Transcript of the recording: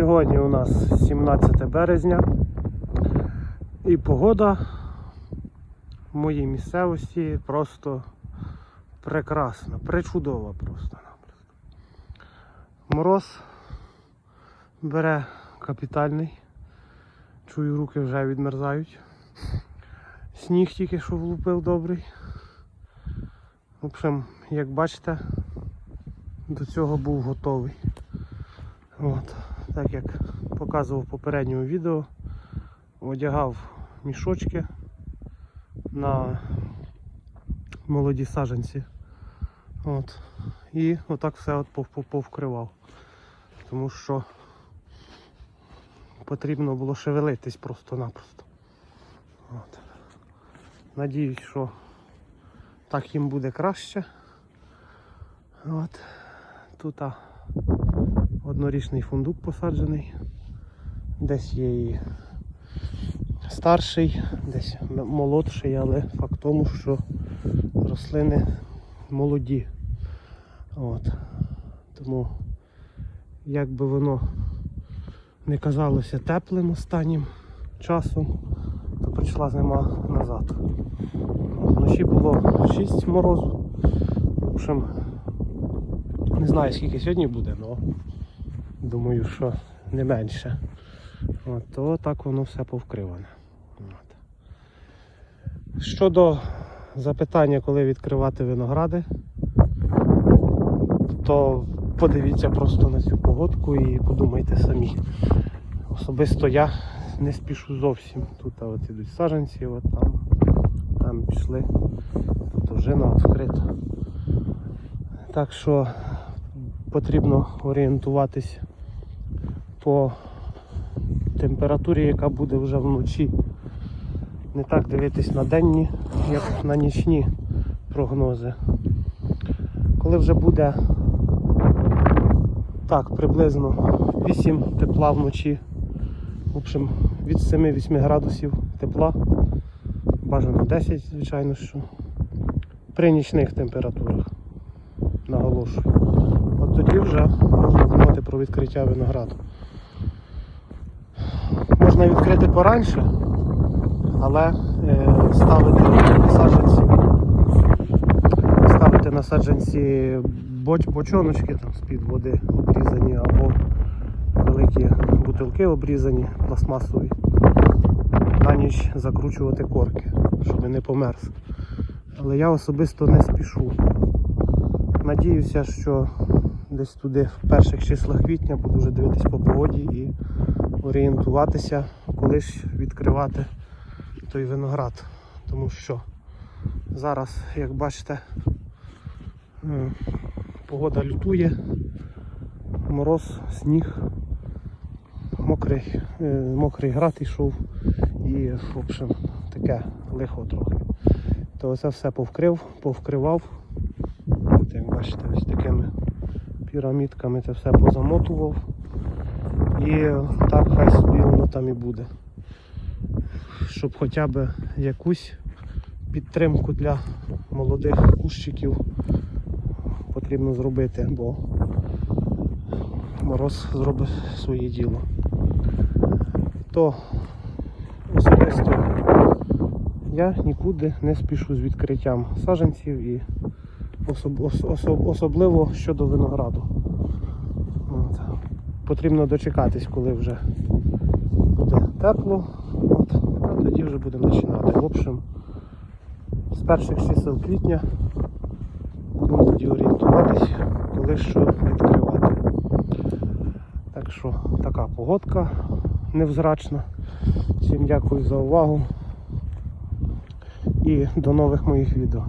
Сьогодні у нас 17 березня і погода в моїй місцевості просто прекрасна, причудова просто-напросто. Мороз бере капітальний. Чую, руки вже відмерзають. Сніг тільки що влупив добрий. В общем, як бачите, до цього був готовий. От, так як показував в попередньому відео, одягав мішочки на молоді саджанці. От. І отак все от пов- пов- повкривав. Тому що потрібно було шевелитись просто-напросто. Надіюсь, що так їм буде краще. От. Тут а, однорічний фундук посаджений. Десь є і старший, десь молодший, але факт тому, що рослини молоді. От. Тому як би воно не казалося теплим останнім часом, то прийшла зима назад. Вночі було 6 морозу. В общем, не знаю скільки сьогодні буде, але думаю, що не менше. От, то так воно все повкриване. От. Щодо запитання, коли відкривати виногради, то подивіться просто на цю погодку і подумайте самі. Особисто я не спішу зовсім. Тут от ідуть саджанці, от там, там пішли, тут ожина відкрита. Так що потрібно орієнтуватись по температурі, яка буде вже вночі. Не так дивитись на денні, як на нічні прогнози. Коли вже буде так, приблизно 8 тепла вночі, в общем, від 7-8 градусів тепла, бажано 10, звичайно, що при нічних температурах наголошую. От тоді вже можна думати про відкриття винограду. Можна відкрити пораньше, але е, ставити на саджанці, ставити на саджанці боч, бочоночки там з-під води обрізані або великі бутилки обрізані пластмасові. На ніч закручувати корки, щоб не померз. Але я особисто не спішу. Надіюся, що десь туди в перших числах квітня буду вже дивитись по погоді і орієнтуватися, коли ж відкривати той виноград. Тому що зараз, як бачите, е, погода лютує, мороз, сніг, мокрий, е, мокрий град йшов і, в общем, таке лихо трохи. То це все повкрив, повкривав. От, як бачите, ось такими пірамідками це все позамотував. І так хай собі воно там і буде. Щоб хоча б якусь підтримку для молодих кущиків потрібно зробити, бо мороз зробить своє діло. То особисто я нікуди не спішу з відкриттям саджанців і особливо щодо винограду. От. Потрібно дочекатись, коли вже буде тепло, от, а тоді вже будемо починати. В общем, з перших чисел квітня будемо тоді орієнтуватись, коли що відкривати. Так що така погодка невзрачна. Всім дякую за увагу і до нових моїх відео.